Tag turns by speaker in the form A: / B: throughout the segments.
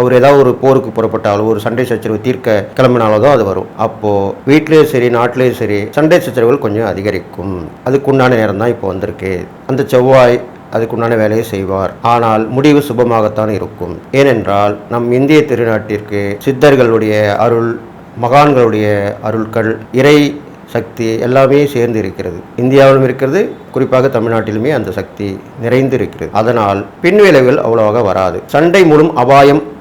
A: அவர் ஏதாவது ஒரு போருக்கு புறப்பட்டாலோ ஒரு சண்டை சச்சரவு தீர்க்க கிளம்பினாலோ தான் அது வரும். அப்போ வீட்லேயும் சரி நாட்டிலேயும் சரி சண்டை சச்சரவுகள் கொஞ்சம் அதிகரிக்கும். அதுக்குண்டான நேரம் தான் இப்போ வந்திருக்கு. அந்த செவ்வாய் அதுக்குண்டான வேலையை செய்வார். ஆனால் முடிவு சுபமாகத்தான் இருக்கும். ஏனென்றால் நம் இந்திய திருநாட்டிற்கு சித்தர்களுடைய அருள் மகான்களுடைய அருள்கள் இறை சக்தி எல்லாமே சேர்ந்து இருக்கிறது. இந்தியாவிலும் இருக்கிறது குறிப்பாக தமிழ்நாட்டிலுமே அந்த சக்தி நிறைந்து இருக்கிறது அதனால் பின் விளைவுகள் அவ்வளவாக வராது. சண்டை மூலம் அபாயம்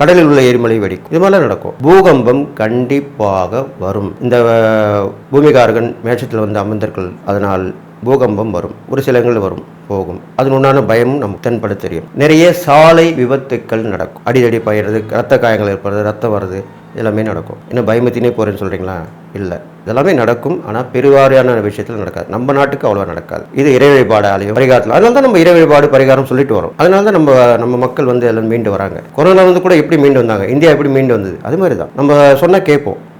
A: கடலில் உள்ள எரிமலை வெடிக்கும். இது மாதிரிலாம் நடக்கும். பூகம்பம் கண்டிப்பாக வரும். இந்த பூமிகாரகன் மேட்சத்தில் வந்து அமர்ந்தர்கள் அதனால் பூகம்பம் வரும். ஒரு சில இடங்கள் வரும். போகும். அதன் உண்டான பயமும் நமக்கு தென்பட தெரியும். நிறைய சாலை விபத்துக்கள் நடக்கும். அடிதடி பயிறது ரத்த காயங்கள் ஏற்படுறது ரத்தம் வருது எல்லாமே நடக்கும். என்ன பயமத்தினே போகிறேன்னு சொல்கிறீங்களா இல்லை. இதெல்லாமே நடக்கும். ஆனால் பெருவாரியான விஷயத்தில் நடக்காது. நம்ம நாட்டுக்கு அவ்வளோ நடக்காது. இது இறை வழிபாடு ஆலயம் பரிகாரத்தில். அதனால தான் நம்ம இறை வழிபாடு பரிகாரம் சொல்லிட்டு வரோம். அதனால தான் நம்ம நம்ம மக்கள் வந்து எல்லாம் மீண்டு வராங்க. கொரோனா வந்து கூட எப்படி மீண்டு வந்தாங்க? இந்தியா எப்படி மீண்டு வந்தது? அது மாதிரி தான் நம்ம சொன்னால் கேட்போம்.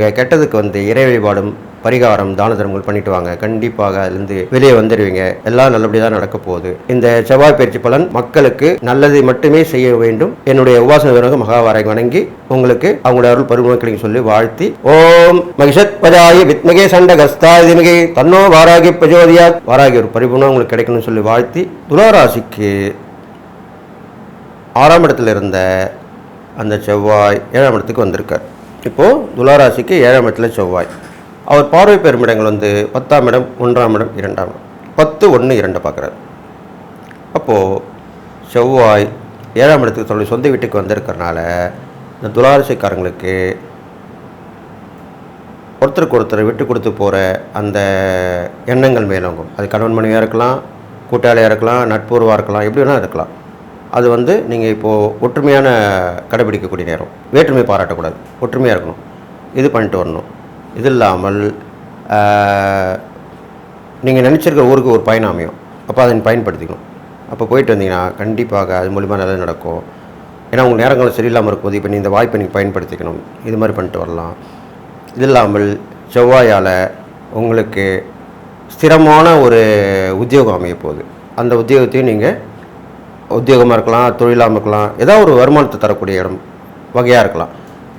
A: கெட்டதுக்கு வந்து இறை வழிபாடும் பரிகாரம் தான தர்மங்கள் பண்ணிட்டு வாங்க. கண்டிப்பாக அதுலேருந்து வெளியே வந்துடுவீங்க எல்லாம் நல்லபடியாக தான் நடக்க போகுது. இந்த செவ்வாய் பயிற்சி பலன் மக்களுக்கு நல்லதை மட்டுமே செய்ய வேண்டும். என்னுடைய உபாசன வீரர்கள் மகாவாரை வணங்கி உங்களுக்கு அவங்களுடைய அருள் பருவம் கிடைக்கும் சொல்லி வாழ்த்தி ஓம் மகிஷத் பஜாயி வித்மகே சண்ட கஸ்தாதிமிகே தன்னோ வாராகி பிரஜோதியா வாராகி ஒரு பரிபூர்ணம் உங்களுக்கு கிடைக்கணும்னு சொல்லி வாழ்த்தி துளாராசிக்கு ஆறாம் இடத்துல இருந்த அந்த செவ்வாய் ஏழாம் இடத்துக்கு வந்திருக்கார். இப்போது துளாராசிக்கு ஏழாம் இடத்துல செவ்வாய். அவர் பார்வை பெறும் இடங்கள் வந்து பத்தாம் இடம் ஒன்றாம் இடம் இரண்டாம் இடம். பத்து ஒன்று இரண்டு பார்க்குறாரு. அப்போது செவ்வாய் ஏழாம் இடத்துக்கு தன்னுடைய சொந்த வீட்டுக்கு வந்திருக்கிறனால இந்த துளாரசிக்காரங்களுக்கு ஒருத்தருக்கு ஒருத்தர் விட்டு கொடுத்து போகிற அந்த எண்ணங்கள் மேலோங்கும். அது கணவன் மனைவியாக இருக்கலாம் கூட்டாளியாக இருக்கலாம் நட்புருவாக இருக்கலாம் எப்படி வேணால் இருக்கலாம். அது வந்து நீங்கள் இப்போது ஒற்றுமையான கடைபிடிக்கக்கூடிய நேரம். வேற்றுமை பாராட்டக்கூடாது. ஒற்றுமையாக இருக்கணும். இது பண்ணிட்டு வரணும். இது இல்லாமல் நீங்கள் நினச்சிருக்கிற ஊருக்கு ஒரு பயணம் அமையும். அப்போ அதை பயன்படுத்திக்கணும். அப்போ போயிட்டு வந்தீங்கன்னா கண்டிப்பாக அது மூலிமா நல்லது நடக்கும். ஏன்னா உங்கள் நேரங்கள் சரியில்லாமல் இருக்கும்போது இப்போ நீ இந்த வாய்ப்பை நீங்கள் பயன்படுத்திக்கணும். இது மாதிரி பண்ணிட்டு வரலாம். இது இல்லாமல் செவ்வாயால் உங்களுக்கு ஸ்திரமான ஒரு உத்தியோகம் அமைய போகுது. அந்த உத்தியோகத்தையும் நீங்கள் உத்தியோகமாக இருக்கலாம் தொழிலாக இருக்கலாம் ஏதாவது ஒரு வருமானத்தை தரக்கூடிய இடம் வகையாக இருக்கலாம்.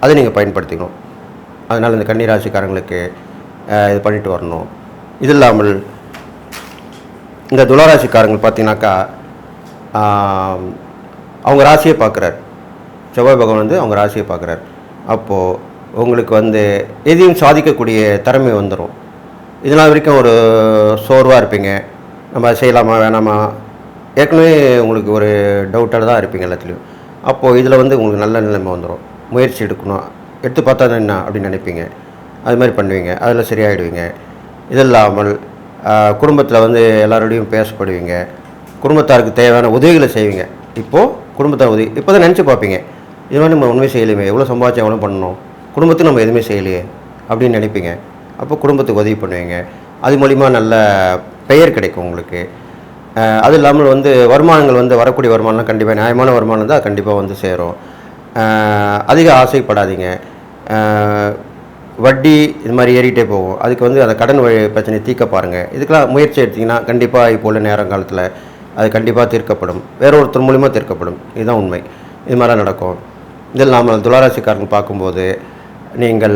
A: அதை நீங்கள் பயன்படுத்திக்கணும். அதனால் இந்த கன்னிராசிக்காரங்களுக்கு ராசிக்காரங்களுக்கு இது பண்ணிட்டு வரணும். இது இல்லாமல் இந்த துளராசிக்காரங்க பார்த்தீங்கன்னாக்கா அவங்க ராசியை பார்க்குறாரு செவ்வாய் பகவான் வந்து அவங்க ராசியை பார்க்குறாரு அப்போது உங்களுக்கு வந்து எதையும் சாதிக்கக்கூடிய திறமை வந்துடும் இதனால் வரைக்கும் ஒரு சோர்வாக இருப்பீங்க. நம்ம செய்யலாமா வேணாமா ஏற்கனவே உங்களுக்கு ஒரு டவுட்டாக தான் இருப்பீங்க எல்லாத்துலேயும். அப்போது இதில் வந்து உங்களுக்கு நல்ல நிலைமை வந்துடும் முயற்சி எடுக்கணும். எடுத்து பார்த்தா தான் என்ன அப்படின்னு நினைப்பீங்க. அது மாதிரி பண்ணுவீங்க. அதில் சரியாயிடுவீங்க. இது இல்லாமல் குடும்பத்தில் வந்து எல்லாரோடையும் பேசப்படுவீங்க. குடும்பத்தாருக்கு தேவையான உதவிகளை செய்வீங்க. இப்போது குடும்பத்தார் உதவி இப்போ தான் நினச்சி பார்ப்பீங்க. இது நம்ம உண்மை செய்யலையுமே எவ்வளோ சம்பாதிச்சு எவ்வளோ பண்ணணும்? குடும்பத்துக்கு நம்ம எதுவுமே செய்யலையே அப்படின்னு நினைப்பீங்க. அப்போ குடும்பத்துக்கு உதவி பண்ணுவீங்க. அது மூலிமா நல்ல பெயர் கிடைக்கும் உங்களுக்கு. அது இல்லாமல் வந்து வருமானங்கள் வந்து வரக்கூடிய வருமானம் கண்டிப்பாக நியாயமான வருமானம் தான் கண்டிப்பாக வந்து சேரும். அதிக ஆசைப்படாதீங்க. வட்டி இது மாதிரி ஏறிட்டே போகும். அதுக்கு வந்து அந்த கடன் வழி பிரச்சனையை தீர்க்க பாருங்கள் இதுக்கெல்லாம் முயற்சி எடுத்திங்கன்னா கண்டிப்பாக இப்போ உள்ள நேரங்காலத்தில் அது கண்டிப்பாக தீர்க்கப்படும். வேற ஒருத்தர் மூலிமா தீர்க்கப்படும். இதுதான் உண்மை. இது மாதிரிலாம் நடக்கும். இது இல்லாமல் துளாராசிக்காரங்க பார்க்கும்போது நீங்கள்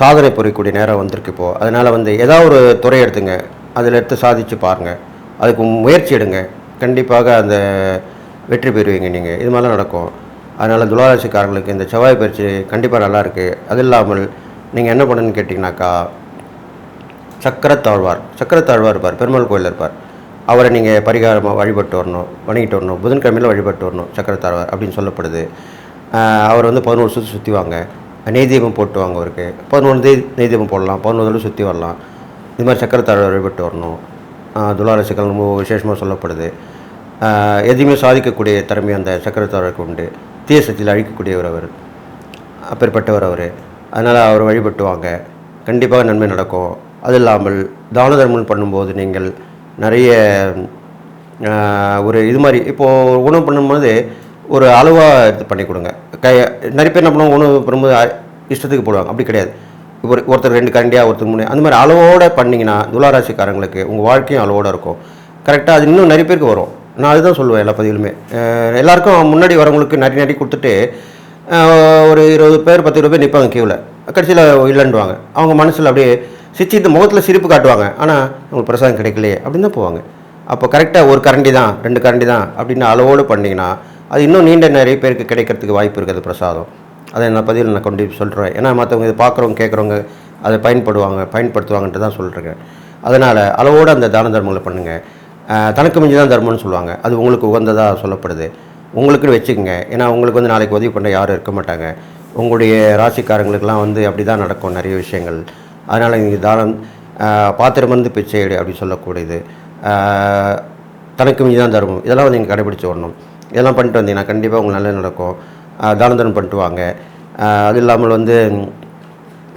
A: சாதனை புரியக்கூடிய நேரம் வந்திருக்கு இப்போது அதனால் வந்து ஏதாவது ஒரு துறை எடுத்துங்க. அதில் எடுத்து சாதிச்சு பாருங்கள் அதுக்கு முயற்சி எடுங்க. கண்டிப்பாக அந்த வெற்றி பெறுவீங்க நீங்கள் இது மாதிரிலாம் நடக்கும். அதனால் துளாராசிக்காரங்களுக்கு இந்த செவ்வாய் பயிற்சி கண்டிப்பாக நல்லாயிருக்கு அது இல்லாமல் நீங்கள் என்ன பண்ணணும்னு கேட்டிங்கனாக்கா சக்கரத்தாழ்வார் சக்கரத்தாழ்வார் இருப்பார் பெருமாள் கோயில் இருப்பார். அவரை நீங்கள் பரிகாரமாக வழிபட்டு வரணும் வணங்கிட்டு வரணும் புதன்கிழமையில் வழிபட்டு வரணும் சக்கரத்தாழ்வார் அப்படின்னு சொல்லப்படுது. அவர் வந்து பதினோரு சுற்றி சுற்றி வாங்க. நெய் தீபம் போட்டு வாங்க அவருக்கு. பதினொன்று நெய் நெய் தீபம் போடலாம் பதினொன்று தடவை சுற்றி வரலாம். இது மாதிரி சக்கரத்தாழ்வார் வழிபட்டு வரணும். ஆஹ் ரொம்ப விசேஷமாக சொல்லப்படுது. எதையுமே சாதிக்கக்கூடிய திறமை அந்த சக்கரத்தாழ்வாருக்கு உண்டு. தீய சக்தியில் அழிக்கக்கூடியவர் அவர். அப்பேற்பட்டவர் அவர். அதனால் அவர் வழிபட்டுவாங்க. கண்டிப்பாக நன்மை நடக்கும். அது இல்லாமல் தான தர்மம் பண்ணும்போது நீங்கள் நிறைய ஒரு இது மாதிரி இப்போது உணவு பண்ணும்போது ஒரு அளவாக எடுத்து பண்ணி கொடுங்க. கை நிறைய பேர் என்ன பண்ணுவாங்க உணவு பண்ணும்போது இஷ்டத்துக்கு போடுவாங்க. அப்படி கிடையாது. ஒரு ஒருத்தர் ரெண்டு கண்டியாக ஒருத்தர் மூணு. அந்த மாதிரி அளவோடு பண்ணிங்கன்னா துளாராசிக்காரங்களுக்கு உங்கள் வாழ்க்கையும் அளவோடு இருக்கும். கரெக்டாக அது இன்னும் நிறைய பேருக்கு வரும். நான் அதுதான் சொல்லுவேன் எல்லா பதிவுலுமே. எல்லாருக்கும் முன்னாடி வரவங்களுக்கு நிறைய நிறைய கொடுத்துட்டு ஒரு இருபது பேர் பத்து இருபது பேர் நிற்பாங்க கியூவில் கடைசியில் இல்லைன்னுவாங்க. அவங்க மனசில் அப்படியே சிரிச்சிட்டு முகத்தில் சிரிப்பு காட்டுவாங்க. ஆனால் உங்களுக்கு பிரசாதம் கிடைக்கலையே அப்படின்னு தான் போவாங்க. அப்போ கரெக்டாக ஒரு கரண்டி தான் ரெண்டு கரண்டி தான் அப்படின்னு அளவோடு பண்ணிங்கன்னா அது இன்னும் நீண்ட நிறைய பேருக்கு கிடைக்கிறதுக்கு வாய்ப்பு இருக்குது பிரசாதம். அதை நான் பதிவில் நான் கொண்டு சொல்கிறேன் ஏன்னா மற்றவங்க இதை பார்க்குறவங்க கேட்குறவங்க அதை பயன்படுவாங்க பயன்படுத்துவாங்கன்ட்டு தான் சொல்கிறேன் அதனால் அளவோடு அந்த தான தர்மங்களை பண்ணுங்கள் தனக்கு மிஞ்சி தான் தர்மம்னு சொல்லுவாங்க. அது உங்களுக்கு உகந்ததாக சொல்லப்படுது. உங்களுக்குன்னு வச்சுக்கோங்க. ஏன்னா உங்களுக்கு வந்து நாளைக்கு உதவி பண்ண யாரும் இருக்க மாட்டாங்க. உங்களுடைய ராசிக்காரங்களுக்கெல்லாம் வந்து அப்படி தான் நடக்கும் நிறைய விஷயங்கள். அதனால் நீங்கள் தானம் பாத்திரம் வந்து பிச்சை எடு அப்படி சொல்லக்கூடியது. தனக்கு மிஞ்சி தான் தர்மம். இதெல்லாம் வந்து நீங்கள் கடைபிடிச்சு வரணும். இதெல்லாம் பண்ணிட்டு வந்தீங்கன்னா கண்டிப்பாக உங்களுக்கு நல்லது நடக்கும். ஆஹ், தர்மம் பண்ணிட்டு வாங்க. அது இல்லாமல் வந்து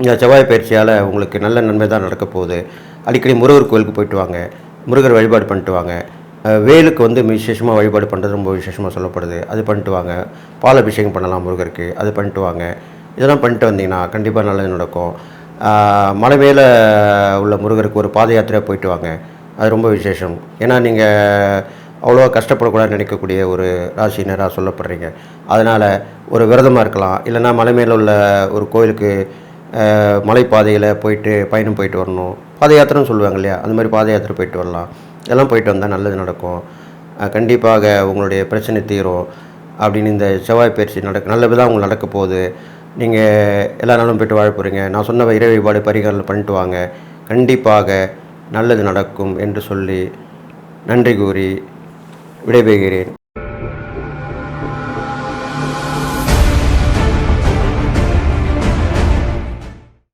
A: இந்த செவ்வாய் பயிற்சியால் உங்களுக்கு நல்ல நன்மை தான் நடக்க போகுது. அடிக்கடி முருகர் கோயிலுக்கு போயிட்டு வாங்க. முருகர் வழிபாடு பண்ணிட்டு வாங்க. வேலுக்கு வந்து விசேஷமாக வழிபாடு பண்ணுறது ரொம்ப விசேஷமாக சொல்லப்படுது. அது பண்ணிட்டு வாங்க. பால் அபிஷேகம் பண்ணலாம் முருகருக்கு. அது பண்ணிட்டு வாங்க. இதெல்லாம் பண்ணிட்டு வந்தீங்கன்னா கண்டிப்பாக நல்லது நடக்கும். மலை மேலே உள்ள முருகருக்கு ஒரு பாத யாத்திரையாக போயிட்டு வாங்க. அது ரொம்ப விசேஷம். ஏன்னா நீங்கள் அவ்வளோவா கஷ்டப்படக்கூடாதுன்னு நினைக்கக்கூடிய ஒரு ராசினராக சொல்லப்படுறீங்க? அதனால் ஒரு விரதமாக இருக்கலாம். இல்லைன்னா மலை மேலே உள்ள ஒரு கோயிலுக்கு மலைப்பாதையில் போயிட்டு பயணம் போயிட்டு வரணும். பாத யாத்திரைன்னு சொல்லுவாங்க இல்லையா? அந்த மாதிரி பாத யாத்திரை போயிட்டு வரலாம். இதெல்லாம் போயிட்டு வந்தால் நல்லது நடக்கும். கண்டிப்பாக உங்களுடைய பிரச்சனை தீரும். அப்படின்னு இந்த செவ்வாய் பயிற்சி நடக்க நல்லது தான் உங்களுக்கு நடக்க போகுது. நீங்கள் எல்லா நாளும் போயிட்டு வாழ போகிறீங்க நான் சொன்ன இறை வழிபாடு பரிகாரம் பண்ணிட்டு வாங்க. கண்டிப்பாக நல்லது நடக்கும் என்று சொல்லி நன்றி கூறி விடைபெறுகிறேன்.